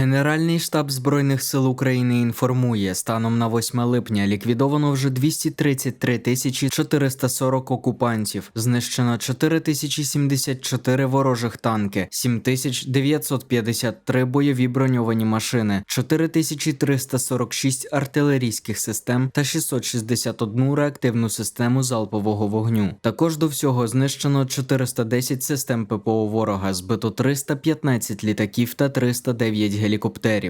Генеральний штаб збройних сил України інформує, станом на 8 липня ліквідовано вже 233 тисячі 440 окупантів, знищено 4074 ворожих танки, 7953 бойові броньовані машини, 4346 артилерійських систем та 661 реактивну систему залпового вогню. Також до всього знищено 410 систем ППО ворога, збито 315 літаків та 309 гелікоптерів.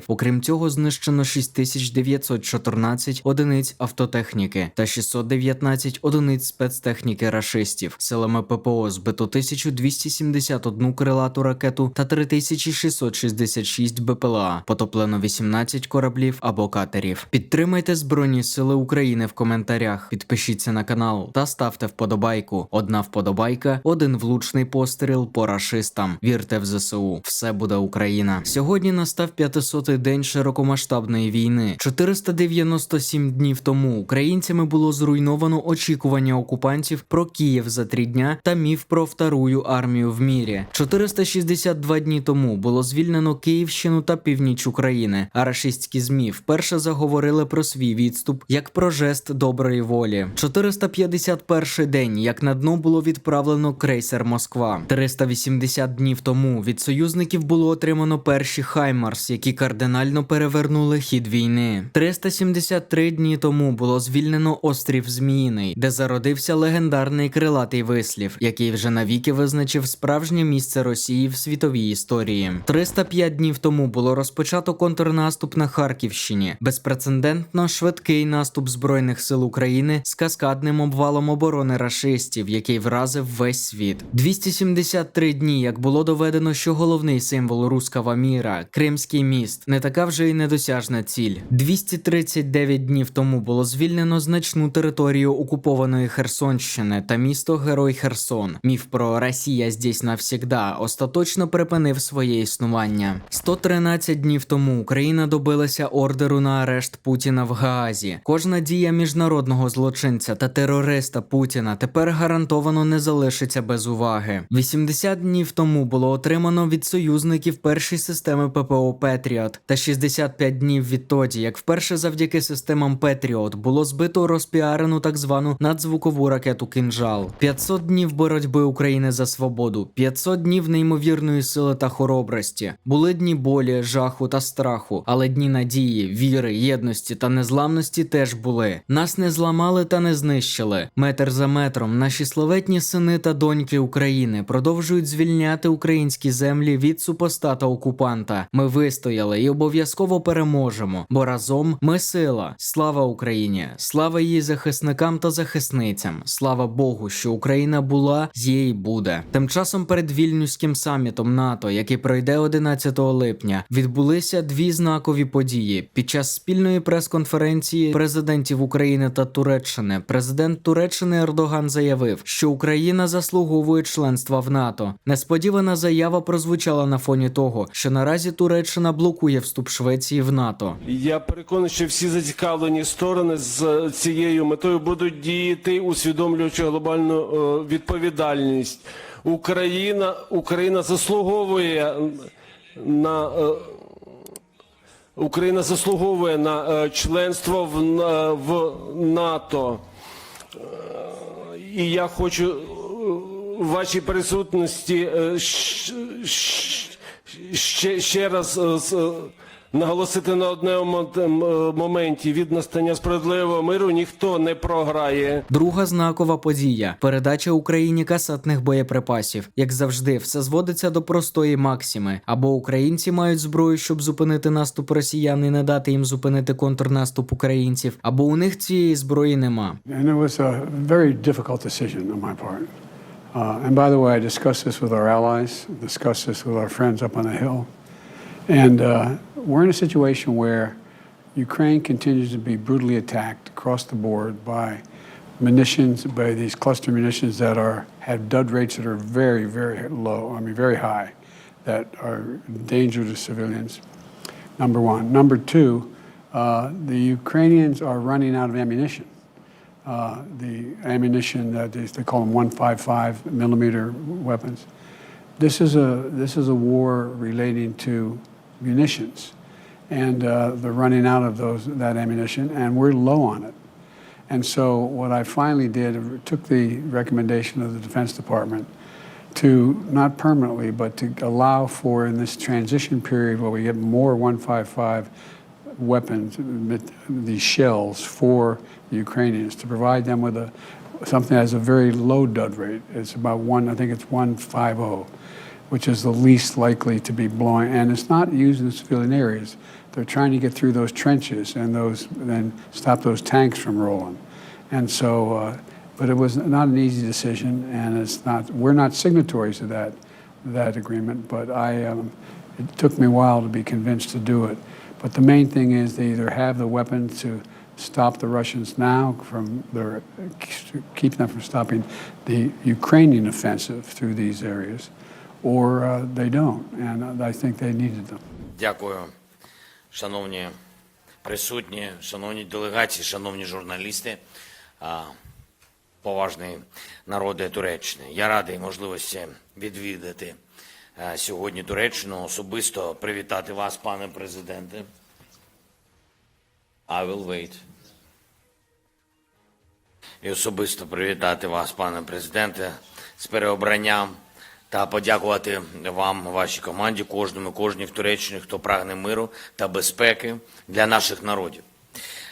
Окрім цього, знищено 6914 одиниць автотехніки та 619 одиниць спецтехніки рашистів. Силами ППО збито 1271 крилату ракету та 3666 БПЛА. Потоплено 18 кораблів або катерів. Підтримайте Збройні Сили України в коментарях. Підпишіться на канал та ставте вподобайку. Одна вподобайка, один влучний постріл по рашистам. Вірте в ЗСУ. Все буде Україна. Сьогодні настав 500-й день широкомасштабної війни. 497 днів тому українцями було зруйновано очікування окупантів про Київ за три дня та міф про вторую армію в мірі. 462 дні тому було звільнено Київщину та північ України. А рашистські змі вперше заговорили про свій відступ як про жест доброї волі. 451 день, як на дно було відправлено крейсер Москва. 380 днів тому від союзників було отримано перші Хаймарс, які кардинально перевернули хід війни. 373 дні тому було звільнено острів Зміїний, де зародився легендарний крилатий вислів, який вже навіки визначив справжнє місце Росії в світовій історії. 305 днів тому було розпочато контрнаступ на Харківщині, безпрецедентно швидкий наступ збройних сил України з каскадним обвалом оборони рашистів, який вразив весь світ. 273 дні, як було доведено, що головний символ руского міра Кримський міст, не така вже й недосяжна ціль. 239 днів тому було звільнено значну територію окупованої Херсонщини та місто Герой Херсон. Міф про Росія здесь навсігда остаточно припинив своє існування. 113 днів тому Україна добилася ордеру на арешт Путіна в Гаазі. Кожна дія міжнародного злочинця та терориста Путіна тепер гарантовано не залишиться без уваги. 80 днів тому було отримано від союзників перші системи ППО Петріот, та 65 днів відтоді, як вперше завдяки системам Петріот було збито розпіарену так звану надзвукову ракету Кинжал. 500 днів боротьби України за свободу, 500 днів неймовірної сили та хоробрості. Були дні болі, жаху та страху, але дні надії, віри, єдності та незламності теж були. Нас не зламали та не знищили. Метр за метром наші славетні сини та доньки України продовжують звільняти українські землі від супостата окупанта. Ми вистояли і обов'язково переможемо, бо разом ми сила. Слава Україні! Слава її захисникам та захисницям! Слава Богу, що Україна була, є і буде. Тим часом перед вільнюським самітом НАТО, який пройде 11 липня, відбулися дві знакові події. Під час спільної прес-конференції президентів України та Туреччини президент Туреччини Ердоган заявив, що Україна заслуговує членства в НАТО. Несподівана заява прозвучала на фоні того, що наразі Туреччина блокує вступ Швеції в НАТО. Я переконаний, що всі зацікавлені сторони з цією метою будуть діяти, усвідомлюючи глобальну е, відповідальність. Україна, Україна заслуговує на е, Україна заслуговує на е, членство в, в НАТО. І я хочу в вашій присутності щ- щ- ще, ще раз е, е, наголосити на одному м- моменті від настання справедливого миру ніхто не програє. Друга знакова подія передача Україні касетних боєприпасів. Як завжди, все зводиться до простої максими: або українці мають зброю, щоб зупинити наступ росіян і не дати їм зупинити контрнаступ українців, або у них цієї зброї нема. And it was a very difficult decision on my part. Uh, and by the way, I discussed this with our allies, discussed this with our friends up on the Hill. And uh, we're in a situation where Ukraine continues to be brutally attacked across the board by munitions, by these cluster munitions that are have dud rates that are very, very low, I mean, very high, that are danger to civilians. Number one. Number two, uh, the Ukrainians are running out of ammunition. Uh, the ammunition that is, they call them 155 millimeter weapons. This is a this is a war relating to munitions. and uh, the running out of those that ammunition, and we're low on it. And so what I finally did, took the recommendation of the Defense Department to not permanently, but to allow for in this transition period where we get more 155 weapons, these shells for the Ukrainians, to provide them with a something that has a very low dud rate. It's about one, I think it's 150, which is the least likely to be blowing, and it's not used in civilian areas. They're trying to get through those trenches and those, then stop those tanks from rolling. And so, uh, but it was not an easy decision, and it's not, we're not signatories to that, that agreement, but I, um, it took me a while to be convinced to do it. But the main thing is they either have the weapons to stop the Russians now from their, keep them from stopping the Ukrainian offensive through these areas, or uh, they don't, and I think they needed them. Дякую, шановні присутні, шановні делегації, шановні журналісти, поважний народи Туреччини. Я радий можливості відвідати сьогодні Туреччину, особисто привітати вас, пане президенте. I will wait. І особисто привітати вас, пане президенте, з переобранням та подякувати вам, вашій команді, кожному, кожній в Туреччині, хто прагне миру та безпеки для наших народів.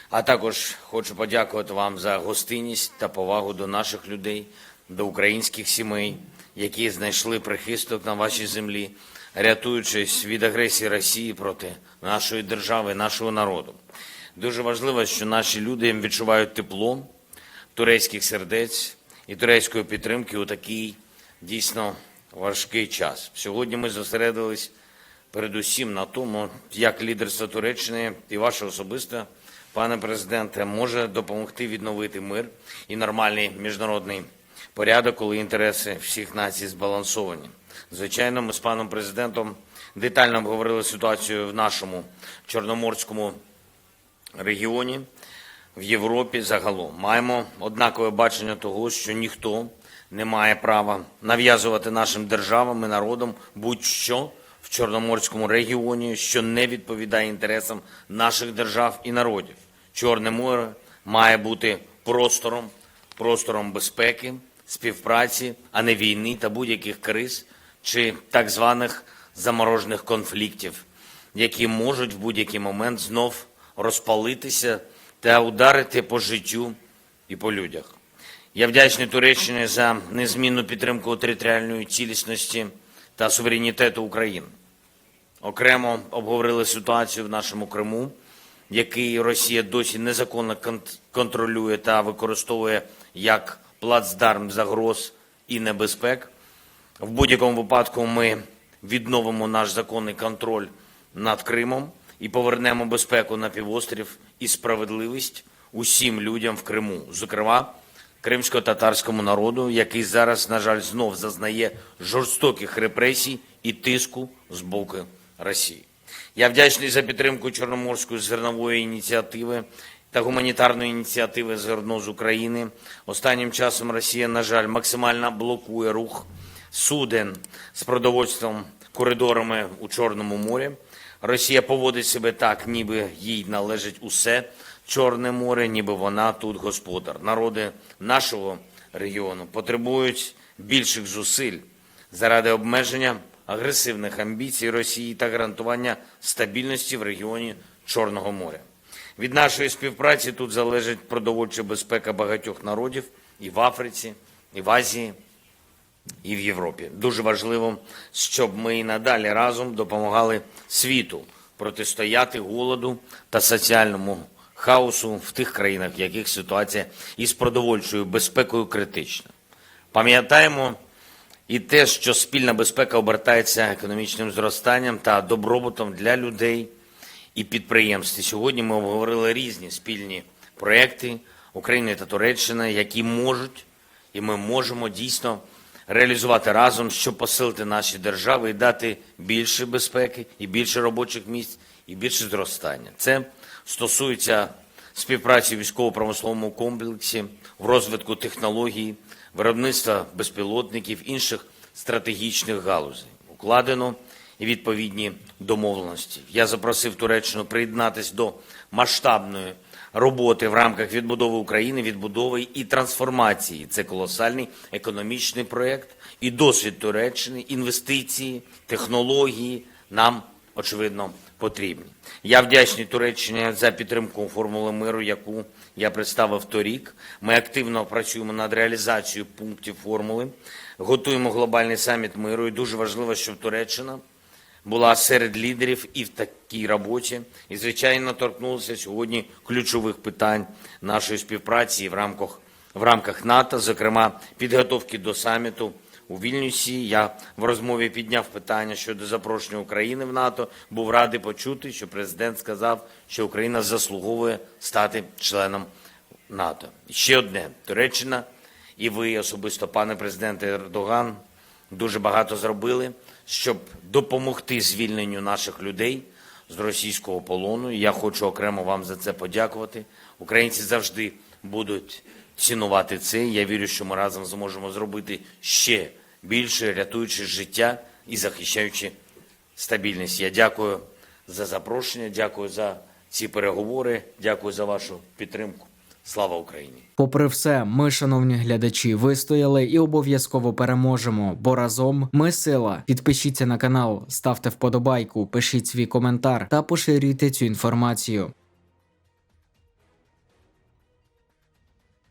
А також хочу подякувати вам за гостинність та повагу до наших людей, до українських сімей, які знайшли прихисток на вашій землі, рятуючись від агресії Росії проти нашої держави, нашого народу. Дуже важливо, що наші люди відчувають тепло турецьких сердець і турецької підтримки у такий дійсно важкий час. Сьогодні ми зосередились передусім на тому, як лідерство Туреччини і ваше особисте, пане президенте, може допомогти відновити мир і нормальний міжнародний порядок, коли інтереси всіх націй збалансовані. Звичайно, ми з паном президентом детально обговорили ситуацію в нашому чорноморському регіоні, в Європі загалом. Маємо однакове бачення того, що ніхто не має права нав'язувати нашим державам і народам будь-що в Чорноморському регіоні, що не відповідає інтересам наших держав і народів. Чорне море має бути простором, простором безпеки, співпраці, а не війни та будь-яких криз чи так званих заморожених конфліктів, які можуть в будь-який момент знов розпалитися та ударити по життю і по людях. Я вдячний Туреччині за незмінну підтримку територіальної цілісності та суверенітету України. Окремо обговорили ситуацію в нашому Криму, який Росія досі незаконно контролює та використовує як плацдарм загроз і небезпек. В будь-якому випадку ми відновимо наш законний контроль над Кримом і повернемо безпеку на півострів і справедливість усім людям в Криму, зокрема кримсько-татарському народу, який зараз, на жаль, знов зазнає жорстоких репресій і тиску з боку Росії. Я вдячний за підтримку Чорноморської зернової ініціативи та гуманітарної ініціативи зерно з України. Останнім часом Росія, на жаль, максимально блокує рух суден з продовольством коридорами у Чорному морі. Росія поводить себе так, ніби їй належить усе Чорне море, ніби вона тут господар. Народи нашого регіону потребують більших зусиль заради обмеження агресивних амбіцій Росії та гарантування стабільності в регіоні Чорного моря. Від нашої співпраці тут залежить продовольча безпека багатьох народів і в Африці, і в Азії, і в Європі. Дуже важливо, щоб ми і надалі разом допомагали світу протистояти голоду та соціальному хаосу в тих країнах, в яких ситуація із продовольчою безпекою критична. Пам'ятаємо і те, що спільна безпека обертається економічним зростанням та добробутом для людей і підприємств. Сьогодні ми обговорили різні спільні проекти України та Туреччини, які можуть і ми можемо дійсно реалізувати разом, щоб посилити наші держави і дати більше безпеки, і більше робочих місць, і більше зростання. Це стосується співпраці в військово-промисловому комплексі, в розвитку технологій, виробництва безпілотників, інших стратегічних галузей. Укладено відповідні домовленості. Я запросив Туреччину приєднатися до масштабної роботи в рамках відбудови України, відбудови і трансформації. Це колосальний економічний проєкт і досвід Туреччини, інвестиції, технології нам, очевидно, потрібні. Я вдячний Туреччині за підтримку формули миру, яку я представив торік. Ми активно працюємо над реалізацією пунктів формули, готуємо глобальний саміт миру. І дуже важливо, щоб Туреччина була серед лідерів і в такій роботі. І, звичайно, торкнулася сьогодні ключових питань нашої співпраці в рамках, в рамках НАТО, зокрема підготовки до саміту у Вільнюсі. Я в розмові підняв питання щодо запрошення України в НАТО. Був радий почути, що президент сказав, що Україна заслуговує стати членом НАТО. Ще одне Туреччина і ви особисто, пане президенте Ердоган, дуже багато зробили, щоб допомогти звільненню наших людей з російського полону. І я хочу окремо вам за це подякувати. Українці завжди будуть цінувати це. Я вірю, що ми разом зможемо зробити ще більше, рятуючи життя і захищаючи стабільність. Я дякую за запрошення, дякую за ці переговори, дякую за вашу підтримку. Слава Україні! Попри все, ми, шановні глядачі, вистояли і обов'язково переможемо, бо разом ми сила. Підпишіться на канал, ставте вподобайку, пишіть свій коментар та поширюйте цю інформацію.